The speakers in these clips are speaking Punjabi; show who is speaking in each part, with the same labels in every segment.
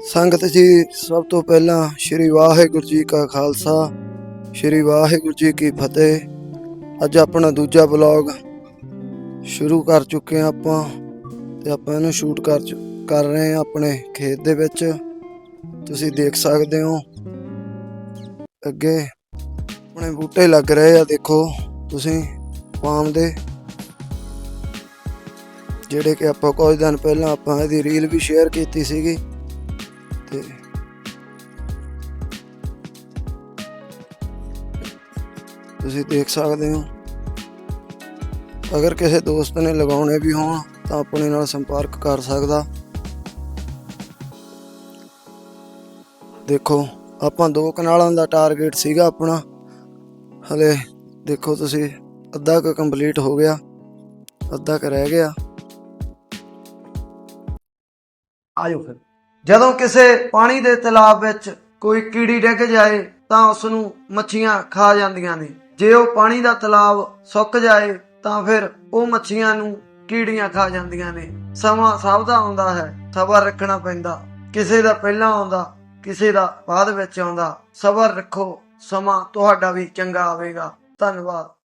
Speaker 1: ਸੰਗਤ ਜੀ, ਸਭ ਤੋਂ ਪਹਿਲਾਂ ਸ਼੍ਰੀ ਵਾਹਿਗੁਰੂ ਜੀ ਕਾ ਖਾਲਸਾ, ਸ਼੍ਰੀ ਵਾਹਿਗੁਰੂ ਜੀ ਕੀ ਫਤਿਹ। ਅੱਜ ਆਪਣਾ ਦੂਜਾ ਬਲੌਗ ਸ਼ੁਰੂ ਕਰ ਚੁੱਕੇ ਹਾਂ ਆਪਾਂ ਤੇ ਆਪਾਂ ਇਹਨੂੰ ਸ਼ੂਟ ਕਰ ਚੁ- ਕਰ ਰਹੇ ਹਾਂ ਆਪਣੇ ਖੇਤ ਦੇ ਵਿੱਚ। ਤੁਸੀਂ ਦੇਖ ਸਕਦੇ ਹੋ। ਅੱਗੇ ਆਪਣੇ ਬੂਟੇ ਲੱਗ ਰਹੇ ਆ, ਦੇਖੋ ਤੁਸੀਂ ਪਾਮ ਦੇ। ਜਿਹੜੇ ਕਿ ਆਪਾਂ ਕੁਝ ਦਿਨ ਪਹਿਲਾਂ ਆਪਾਂ ਇਹਦੀ ਰੀਲ ਵੀ ਸ਼ੇਅਰ ਕੀਤੀ ਸੀਗੀ। ਤੁਸੀਂ ਦੇਖ ਸਕਦੇ ਹੋ। ਅਗਰ ਕਿਸੇ ਦੋਸਤ ਨੇ ਲਗਾਉਣੇ ਵੀ ਹੋਣ, ਤਾਂ ਆਪਣੇ ਨਾਲ ਸੰਪਰਕ ਕਰ ਸਕਦਾ। ਦੇਖੋ, ਆਪਾਂ ਦੋ ਕਨਾਲਾਂ ਦਾ ਟਾਰਗੇਟ ਸੀਗਾ ਆਪਣਾ। ਹਲੇ ਦੇਖੋ ਤੁਸੀਂ, ਅੱਧਾ ਕੁ ਕੰਪਲੀਟ ਹੋ ਗਿਆ, ਅੱਧਾ ਕੁ ਰਹਿ ਗਿਆ। ਆਇਓ ਫਿਰ। ਜਦੋਂ ਕਿਸੇ ਪਾਣੀ ਦੇ ਤਲਾਬ ਵਿੱਚ ਕੋਈ ਕੀੜੀ ਡਿੱਗ ਜਾਏ, ਤਾਂ ਉਸ ਨੂੰ ਮੱਛੀਆਂ ਖਾ ਜਾਂਦੀਆਂ ਨੇ। ਜੇ ਉਹ ਪਾਣੀ ਦਾ ਤਲਾਬ ਸੁੱਕ ਜਾਏ, ਤਾਂ ਫਿਰ ਉਹ ਮੱਛੀਆਂ ਨੂੰ ਕੀੜੀਆਂ ਖਾ ਜਾਂਦੀਆਂ ਨੇ। ਸਮਾਂ ਸਭ ਦਾ ਆਉਂਦਾ ਹੈ, ਸਬਰ ਰੱਖਣਾ ਪੈਂਦਾ। ਕਿਸੇ ਦਾ ਪਹਿਲਾਂ ਆਉਂਦਾ, ਕਿਸੇ ਦਾ ਬਾਅਦ ਵਿੱਚ ਆਉਂਦਾ। ਸਬਰ ਰੱਖੋ, ਸਮਾਂ ਤੁਹਾਡਾ ਵੀ ਚੰਗਾ ਆਵੇਗਾ। ਧੰਨਵਾਦ।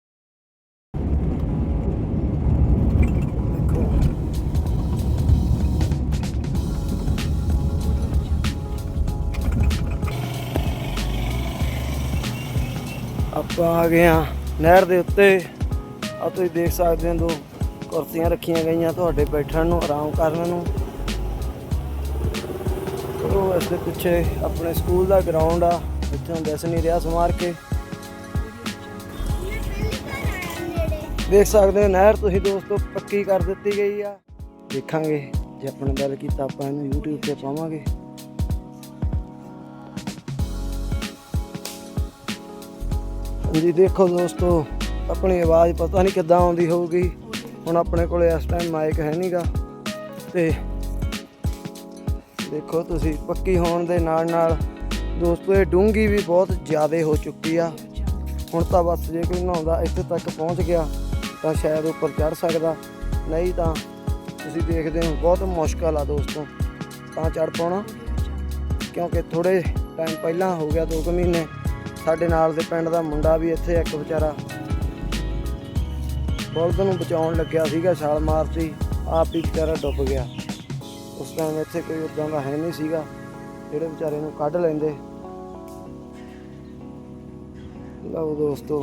Speaker 1: ਆਪਾਂ ਆ ਗਏ ਆ ਨਹਿਰ ਦੇ ਉੱਤੇ। ਆ ਤੁਸੀਂ ਦੇਖ ਸਕਦੇ ਹੋ ਦੋ ਕੁਰਸੀਆਂ ਰੱਖੀਆਂ ਗਈਆਂ ਤੁਹਾਡੇ ਬੈਠਣ ਨੂੰ, ਆਰਾਮ ਕਰਨ ਨੂੰ। ਉਹ ਇਸ ਦੇ ਪਿੱਛੇ ਆਪਣੇ ਸਕੂਲ ਦਾ ਗਰਾਊਂਡ ਆ, ਇੱਥੋਂ ਦਿਸ ਨਹੀਂ ਰਿਹਾ ਸਮਾਰ ਕੇ। ਦੇਖ ਸਕਦੇ ਹੋ ਨਹਿਰ ਤੁਸੀਂ ਦੋਸਤੋ ਪੱਕੀ ਕਰ ਦਿੱਤੀ ਗਈ ਆ। ਦੇਖਾਂਗੇ ਜੇ ਆਪਣੇ ਗੱਲ ਕੀਤਾ ਆਪਾਂ ਇਹਨੂੰ YouTube ਤੇ ਪਾਵਾਂਗੇ। ਜੀ, ਦੇਖੋ ਦੋਸਤੋ, ਆਪਣੀ ਆਵਾਜ਼ ਪਤਾ ਨਹੀਂ ਕਿੱਦਾਂ ਆਉਂਦੀ ਹੋਊਗੀ। ਹੁਣ ਆਪਣੇ ਕੋਲੇ ਇਸ ਟਾਈਮ ਮਾਈਕ ਹੈ ਨਹੀਂਗਾ ਤੇ ਦੇਖੋ ਤੁਸੀਂ, ਪੱਕੀ ਹੋਣ ਦੇ ਨਾਲ ਨਾਲ ਦੋਸਤੋ, ਇਹ ਡੂੰਗੀ ਵੀ ਬਹੁਤ ਜ਼ਿਆਦਾ ਹੋ ਚੁੱਕੀ ਆ। ਹੁਣ ਤਾਂ ਬਸ ਜੇ ਕੋਈ ਨਹਾਉਂਦਾ ਇੱਥੇ ਤੱਕ ਪਹੁੰਚ ਗਿਆ, ਤਾਂ ਸ਼ਾਇਦ ਉੱਪਰ ਚੜ ਸਕਦਾ। ਨਹੀਂ ਤਾਂ ਤੁਸੀਂ ਦੇਖਦੇ ਹੋ, ਬਹੁਤ ਮੁਸ਼ਕਲ ਆ ਦੋਸਤੋ। ਤਾਂ ਚੜ ਪਾਉਣਾ, ਕਿਉਂਕਿ ਥੋੜੇ ਟਾਈਮ ਪਹਿਲਾਂ ਹੋ ਗਿਆ 2 ਮਹੀਨੇ। ਸਾਡੇ ਨਾਲ ਦੇ ਪਿੰਡ ਦਾ ਮੁੰਡਾ ਵੀ ਇੱਥੇ ਇੱਕ ਵਿਚਾਰਾ ਬਲਦ ਨੂੰ ਬਚਾਉਣ ਲੱਗਿਆ ਸੀਗਾ ਛਾਲ ਮਾਰਤੀ ਆਪ ਹੀ ਵਿਚਾਰਾ ਡੁੱਬ ਗਿਆ। ਉਸ ਟਾਈਮ ਇੱਥੇ ਕੋਈ ਉਦਾਂ ਦਾ ਹੈ ਨਹੀਂ ਸੀਗਾ ਜਿਹੜੇ ਵਿਚਾਰੇ ਨੂੰ ਕੱਢ ਲੈਂਦੇ। ਲਓ ਦੋਸਤੋ।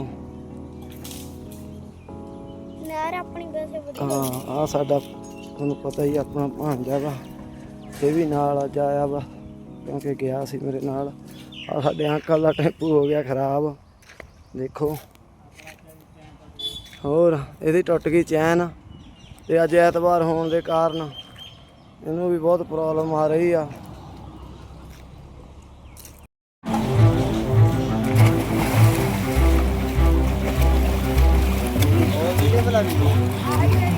Speaker 2: ਨਹਿਰ ਆਪਣੀ ਵੈਸੇ ਵਧੀਆ
Speaker 1: ਹਾਂ ਆ ਸਾਡਾ ਤੁਹਾਨੂੰ ਪਤਾ ਹੀ ਆ, ਆਪਣਾ ਭਾਂਜਾ ਵਾ ਇਹ ਵੀ ਨਾਲ ਅੱਜ ਆਇਆ ਵਾ ਕਿਉਂਕਿ ਗਿਆ ਸੀ ਮੇਰੇ ਨਾਲ। ਆ ਸਾਡੇ ਅੰਕਲ ਦਾ ਟੈਂਪੂ ਹੋ ਗਿਆ ਖਰਾਬ। ਦੇਖੋ। ਹੋਰ, ਇਹਦੀ ਟੁੱਟ ਗਈ ਚੈਨ ਤੇ ਅੱਜ ਐਤਵਾਰ ਹੋਣ ਦੇ ਕਾਰਨ ਇਹਨੂੰ ਵੀ ਬਹੁਤ ਪ੍ਰੋਬਲਮ ਆ ਰਹੀ ਆ।
Speaker 3: ਉਹ ਵੀਡੀਓ ਬਣਾ ਲਈ